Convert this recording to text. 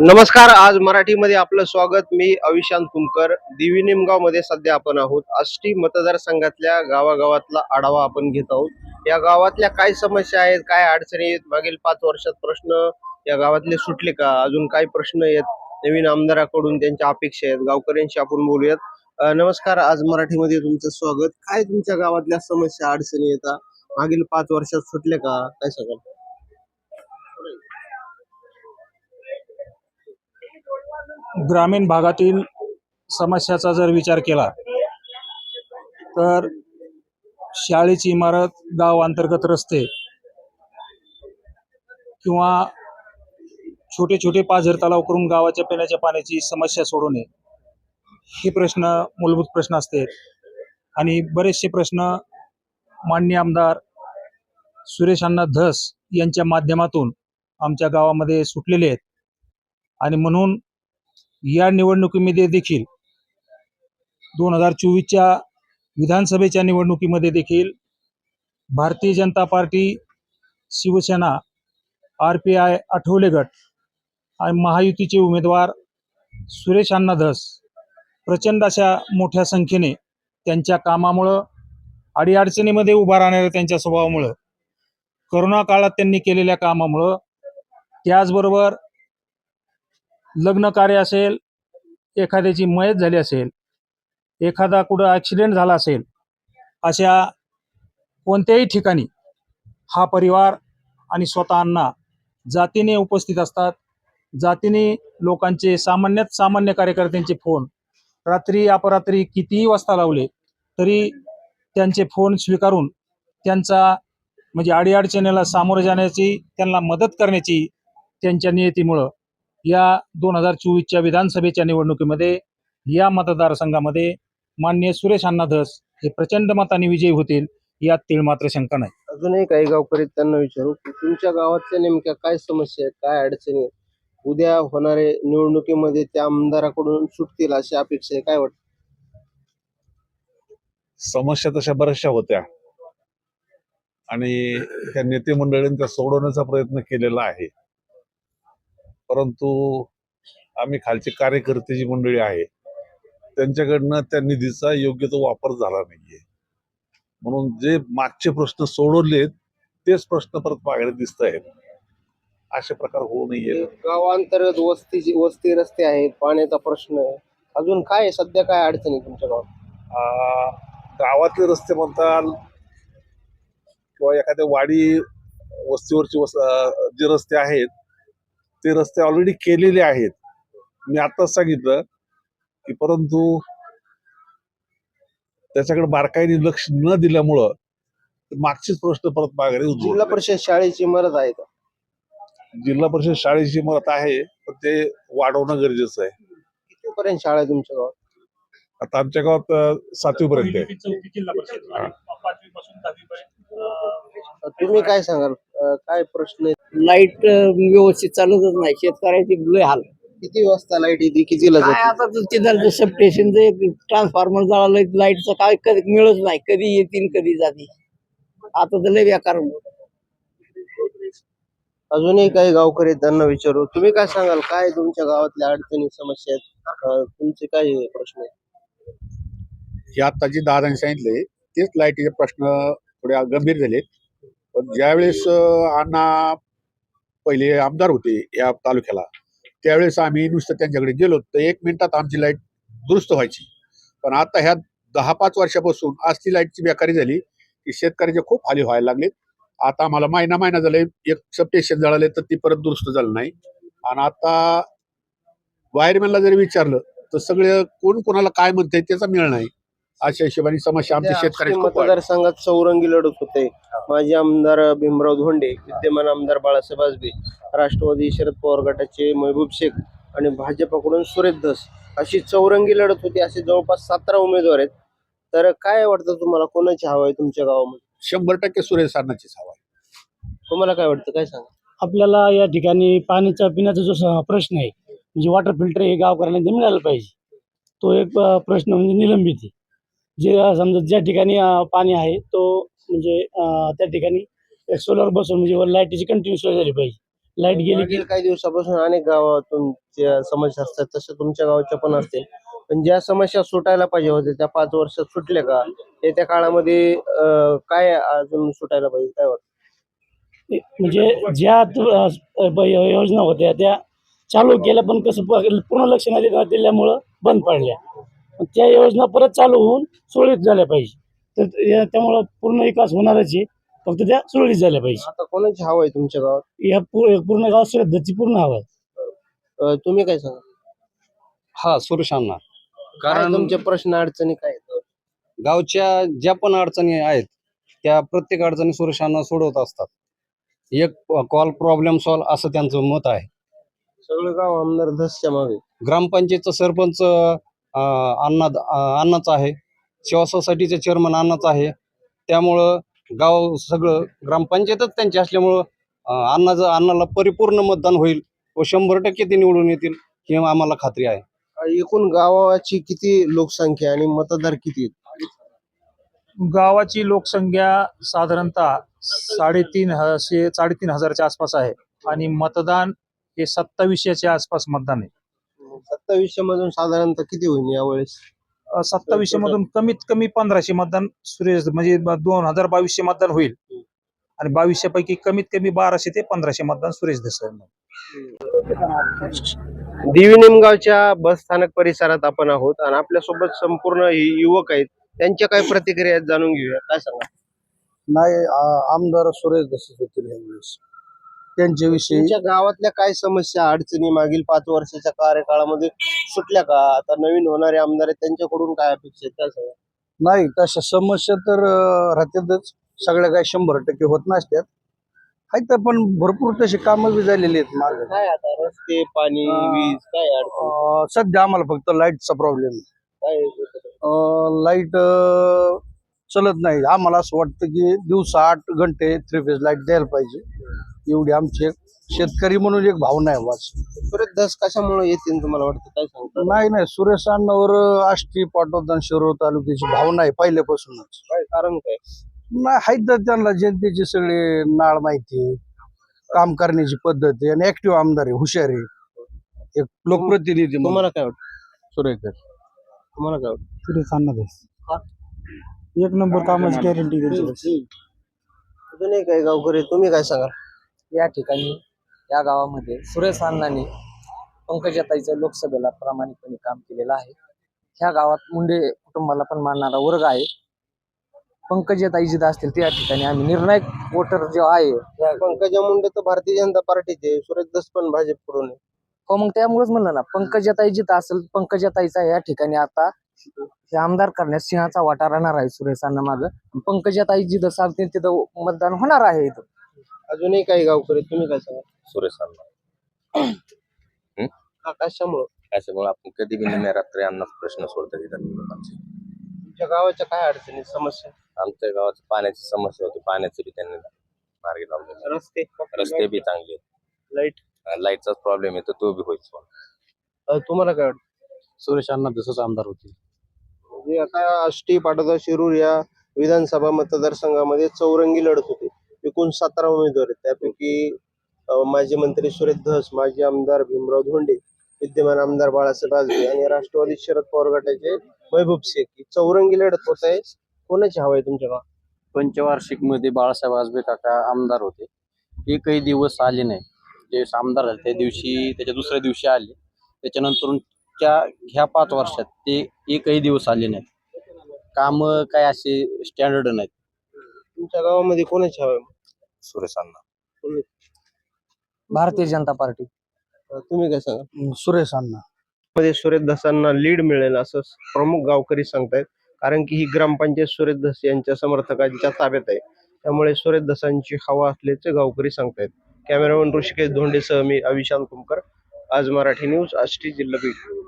नमस्कार आज मराठीमध्ये आपलं स्वागत. मी अविशांत कुमकर दिवी निमगावमध्ये सध्या आपण आहोत. आष्टी मतदारसंघातल्या गावागावातला आढावा आपण घेत आहोत. या गावातल्या काय समस्या आहेत काय अडचणी आहेत? मागील पाच वर्षात प्रश्न या गावातले सुटले का? अजून काय प्रश्न आहेत? नवीन आमदाराकडून त्यांच्या अपेक्षा आहेत. गावकऱ्यांशी आपण बोलूयात. नमस्कार. आज मराठीमध्ये तुमचं स्वागत. काय तुमच्या गावातल्या समस्या अडचणी येतात मागील पाच वर्षात सुटले का? काय सांगाल? ग्रामीण भागातील समस्याचा जर विचार केला तर शाळेची इमारत गाव अंतर्गत रस्ते किंवा छोटे छोटे पाझर तलाव करून गावाच्या पिण्याच्या पाण्याची समस्या सोडवणे हे प्रश्न मूलभूत प्रश्न असते. आणि बरेचसे प्रश्न मान्य आमदार सुरेश अण्णा धस यांच्या माध्यमातून आमच्या गावामध्ये सुटलेले आहेत. आणि म्हणून या निवडणुकीमध्ये देखील दोन हजार चोवीसच्या विधानसभेच्या निवडणुकीमध्ये देखील Bharatiya Janata Party Shiv Sena R P I Athawale गट आणि महायुतीचे उमेदवार सुरेश अण्णा धस प्रचंड अशा मोठ्या संख्येने त्यांच्या कामामुळं अडीअडचणीमध्ये उभा राहणाऱ्या त्यांच्या स्वभावामुळं करोना काळात त्यांनी केलेल्या कामामुळं त्याचबरोबर लग्न कार्य असेल एखाद्याची मयत झाली असेल एखादा कुठं ॲक्सिडेंट झाला असेल अशा कोणत्याही ठिकाणी हा परिवार आणि स्वतःना जातीने उपस्थित असतात. जातीने लोकांचे सामान्यात सामान्य कार्यकर्त्यांचे फोन रात्री अपरात्री कितीही वाजता लावले तरी त्यांचे फोन स्वीकारून त्यांचा म्हणजे अडीअडचणीला सामोरं जाण्याची त्यांना मदत करण्याची त्यांच्या नियतीमुळं या दोन हजार चोवीसच्या विधानसभेच्या निवडणुकीमध्ये या मतदारसंघामध्ये मान्य सुरेश अण्णा धस हे प्रचंड मताने विजयी होतील यात तीळ मात्र शंका नाही. अजूनही काही गावकरी त्यांना विचारू की तुमच्या गावातल्या नेमक्या काय समस्या आहेत काय अडचणी आहेत? उद्या होणारे निवडणुकीमध्ये त्या आमदाराकडून सुटतील अशी अपेक्षा आहे काय वाटतं? समस्या तशा बऱ्याचशा होत्या. आणि त्या नेते मंडळींनी त्या सोडवण्याचा प्रयत्न केलेला आहे. परंतु आम्ही खालची कार्यकर्ते जी मंडळी आहे त्यांच्याकडनं त्या निधीचा योग्य तो वापर झाला नाहीये. म्हणून जे मागचे प्रश्न सोडवलेत तेच प्रश्न परत मागे दिसत आहेत. असे प्रकार होऊ नये. गावांतर्गत वस्तीची वस्ती रस्ते आहेत पाण्याचा प्रश्न आहे अजून काय? सध्या काय अडचणी तुमच्या गावात? गावातले रस्ते म्हणताल किंवा एखाद्या वाडी वस्तीवरचे वस जे रस्ते आहेत ते रस्ते ऑलरेडी केलेले आहेत. मी आताच सांगितलं की परंतु त्याच्याकडे बारकाईने लक्ष न दिल्यामुळं मागचेच प्रश्न परत माघारी जिल्हा. परिषद शाळेची इमारत आहे का? जिल्हा परिषद शाळेची इमारत आहे पण ते वाढवणं गरजेचं आहे. कितीपर्यंत शाळा आहे तुमच्या गावात? आता आमच्या गावात अ, सातवीपर्यंत आहे. चौथी जिल्हा परिषद. हा. पाचवीपासून दहावीपर्यंत तुम्ही काय सांगाल? काय प्रश्न लाइट व्यवस्थित चालतच नाही. शेतकऱ्याची लय हाल. किती वाजता लाइट येते? कितीला काय जाते आता तर तिथं स्टेशनचं एक ट्रान्सफॉर्मर जळालं लाईटचं काय कधी मिळत नाही. कधी येतील कधी जाते आता तर लय बेकार होतं. अजूनही काही गावकरी आहेत, त्यांना विचारू. तुम्ही काय सांगाल? काय तुमच्या गावातल्या अडचणी समस्या आहेत? अं, तुमचे काय प्रश्न आहेत? हे आता जे दादांनी सांगितले तेच लाईटीचे प्रश्न थोडे गंभीर झाले पण ज्यावेळेस अण्णा पहिले आमदार होते या तालुक्याला त्यावेळेस आम्ही नुसतं त्यांच्याकडे गेलो तर एक मिनिटात आमची लाइट दुरुस्त व्हायची. पण आता ह्या दहा पाच वर्षापासून आज ती लाईटची बेकारी झाली की शेतकऱ्याचे खूप हाली व्हायला लागले आता आम्हाला महिना महिना झाले एक सबस्टेशन जळाले तर ती परत दुरुस्त झालं नाही. आणि आता वायरमॅनला जरी विचारलं तर सगळे कोण कोणाला काय म्हणते त्याचा मेळ नाही. अशा हिशोबाने समस्या आमच्या वाढली. मतदारसंघात चौरंगी लढत होते. माजी आमदार भीमराव धोंडे विद्यमान आमदार बाळासाहेब आजबे राष्ट्रवादी शरद पवार गटाचे महबूब शेख आणि भाजपकडून सुरेश धस अशी चौरंगी लढत होती. असे जवळपास सतरा उमेदवार आहेत. तर काय वाटतं तुम्हाला? कोणाची हवा आहे तुमच्या गावामध्ये? शंभर टक्के सुरेश सरांचीच हवा आहे. तुम्हाला काय वाटतं? काय सांगा? आपल्याला या ठिकाणी पाण्याचा पिण्याचा जो प्रश्न आहे म्हणजे वॉटर फिल्टर हे गावकऱ्यांना ते मिळालं पाहिजे. तो एक प्रश्न म्हणजे निलंबित आहे. जे समजा ज्या ठिकाणी पाणी आहे तो म्हणजे त्या ठिकाणी सोलर बसून म्हणजे लाईटीची कंटिन्यू सोय झाली पाहिजे. लाइट गेली की मागील काही दिवसापासून अनेक गावातून ज्या समस्या असतात तशा तुमच्या गावाच्या पण असतील. पण ज्या समस्या सुटायला पाहिजे होत्या त्या पाच वर्षात सुटल्या का? येत्या काळामध्ये अं, काय अजून सुटायला पाहिजे काय वाटतं? म्हणजे ज्या तु- अ, ब- योजना होत्या त्या चालू केल्या पण कसं प- पूर्ण लक्ष नाही देण्यात दिल्यामुळं बंद पडल्या. त्या योजना परत चालू होऊन सुरळीत झाल्या पाहिजे. तर त्यामुळं पूर्ण विकास होणारच आहे. फक्त त्या सुरळीत झाल्या पाहिजे. आता कोणाची हवा आहे तुमच्या गावात? या पू- पूर्ण गाव श्रद्धाची पूर्ण हवा आहे. अं, तुम्ही काय सांगा? हा सुरेशांना काय कारण तुमचे प्रश्न अडचणी काय आहेत? गावच्या ज्या पण अडचणी आहेत त्या प्रत्येक अडचणी सुरेशांना सोडवत असतात. एक कॉल प्रॉब्लेम सॉल्व असं त्यांचं मत आहे. सगळं गाव आमदार धसच्या मागे. ग्रामपंचायतचा सरपंच अण्णा अण्णाच आहे. सेवा सोसायटीचे चेअरमन अण्णाच आहे. त्यामुळं गाव सगळं ग्रामपंचायतच त्यांची असल्यामुळं अण्णाचं अण्णाला परिपूर्ण मतदान होईल व शंभर टक्के ते निवडून येतील ही आम्हाला खात्री आहे. एकूण गावाची किती लोकसंख्या आणि मतदार किती? गावाची लोकसंख्या साधारणतः साडेतीन हशे साडेतीन हजारच्या आसपास आहे. आणि मतदान हे सत्तावीसशेच्या आसपास मतदान आहे. सत्तावीसशे मधून साधारणतः किती होईल यावेळेस? सत्तावीसशे मधून कमीत कमी पंधराशे मतदान सुरेश म्हणजे दोन हजार बावीसशे मतदान होईल. आणि बावीसशे पैकी कमीत कमी बाराशे ते पंधराशे मतदान सुरेश देसाई देवी निमगावच्या बस स्थानक परिसरात आपण आहोत आणि आपल्यासोबत संपूर्ण हे युवक आहेत. त्यांच्या काय प्रतिक्रिया आहेत जाणून घेऊया. काय सांगा? नाही आमदार सुरेश दस होतील यावेळेस. त्यांच्याविषयी. तुमच्या गावातल्या काय समस्या अडचणी मागील पाच वर्षाच्या कार्यकाळामध्ये सुटल्या का? आता नवीन होणारे आमदार आहेत त्यांच्याकडून काय अपेक्षा आहेत? काय सांगा नाही तशा समस्या तर अं, राहतातच. सगळ्या काही शंभर टक्के होत नसतात. आहेत पण भरपूर तशी कामं बी झालेली आहेत मागे. काय आता रस्ते पाणी अं, वीज काय अडचण? अं, सध्या आम्हाला फक्त लाईटचा प्रॉब्लेम काय लाइट चलत नाही. आम्हाला असं वाटतं की दिवसा आठ घंटे थ्री फेज लाइट द्यायला पाहिजे. एवढी आमची एक शेतकरी म्हणून एक भावना आहे वाच परत दस कशामुळे येतील तुम्हाला वाटतं? काय सांगता? नाही नाही सुरेश अण्णावर आष्टी पाटोदा शिरोळ तालुक्याची भावना आहे पहिल्यापासूनच. काय कारण काय? नाही आहेत तर त्यांना जनतेची सगळे नाळ माहिती आहे, काम करण्याची पद्धत आहे आणि ऍक्टिव्ह आमदार आहे हुशार आहे. एक लोकप्रतिनिधी म्हणून. तुम्हाला काय वाटतं? सुरेकर तुम्हाला काय वाटतं? सुरेश अण्णा एक नंबर कामाची गॅरंटी अजून एक आहे गावकरी. तुम्ही काय सांगाल? या ठिकाणी या गावामध्ये सुरेश अण्णांनी पंकजाताईचं लोकसभेला प्रामाणिकपणे काम केलेलं आहे. ह्या गावात मुंडे कुटुंबाला पण मानणारा वर्ग आहे. पंकजाताई जिथं असतील त्या ठिकाणी आम्ही निर्णायक वोटर जो आहे त्या- पंकजा मुंडे तर भारतीय जनता पार्टीचे सुरेश दस पण भाजपकडून. हो मग त्यामुळेच म्हणलं ना पंकजाताई जिथं असेल पंकजाताईचा या ठिकाणी आता हे आमदार करण्यास सिंहाचा वाटा राहणार आहे सुरेश अण्णा माग. पंकजाताई जिथं सांगतील तिथं मतदान होणार आहे इथं. अजूनही काही गावकरी तुम्ही काय सांगा सुरेश अण्णा. का कशामुळं? त्याच्यामुळे आपण कधी बी निम्या रात्री अन्नाच प्रश्न सोडतात इथं लोकांचे तुमच्या गावाच्या काय अडचणी समस्या? आमच्या गावात पाण्याची समस्या होती. पाण्याची बी त्यांनी मार्गी लावले रस्ते रस्ते बी चांगले लाइट लाईटचाच प्रॉब्लेम येतो तो बी होईल solve. तुम्हाला काय वाटतं? सुरेश अण्णा तसंच आमदार होतील. म्हणजे आता आष्टी पाटोदा शिरूर या विधानसभा मतदारसंघामध्ये चौरंगी लढत होती. एकूण सतरा उमेदवार आहेत. त्यापैकी माजी मंत्री सुरेश धस माजी आमदार भीमराव धोंडे विद्यमान आमदार बाळासाहेब राजगे आणि राष्ट्रवादी शरद पवार गटाचे महबूब शेख. ही चौरंगी लढत होत आहे. कोणाची हवा आहे तुमच्या गावात? पंचवार्षिकमध्ये बाळासाहेब आजबे काका आमदार होते. एकही दिवस आले नाही. जे आमदार झाले त्या दिवशी त्याच्या दुसऱ्या दिवशी आले. त्याच्यानंतर त्या ह्या पाच वर्षात ते एकही दिवस आले नाहीत. काम काय असे स्टँडर्ड नाहीत. तुमच्या गावामध्ये कोणाची हवा आहे? सुरेश अण्णा भारतीय जनता पार्टी. तुम्ही काय सांगा? सुरेश अण्णा मध्ये सुरेश धसांना लीड मिळेल असं प्रमुख गावकरी सांगतायत. कारण की ही ग्रामपंचायत सुरेश धस यांच्या समर्थकांच्या ताब्यात आहे. त्यामुळे सुरेश धसांची हवा असल्याचे गावकरी सांगतायत. कॅमेरामॅन ऋषिकेश धोंडेसह मी अविशांत कुमकर. आज मराठी न्यूज आष्टी जिल्हा बीड.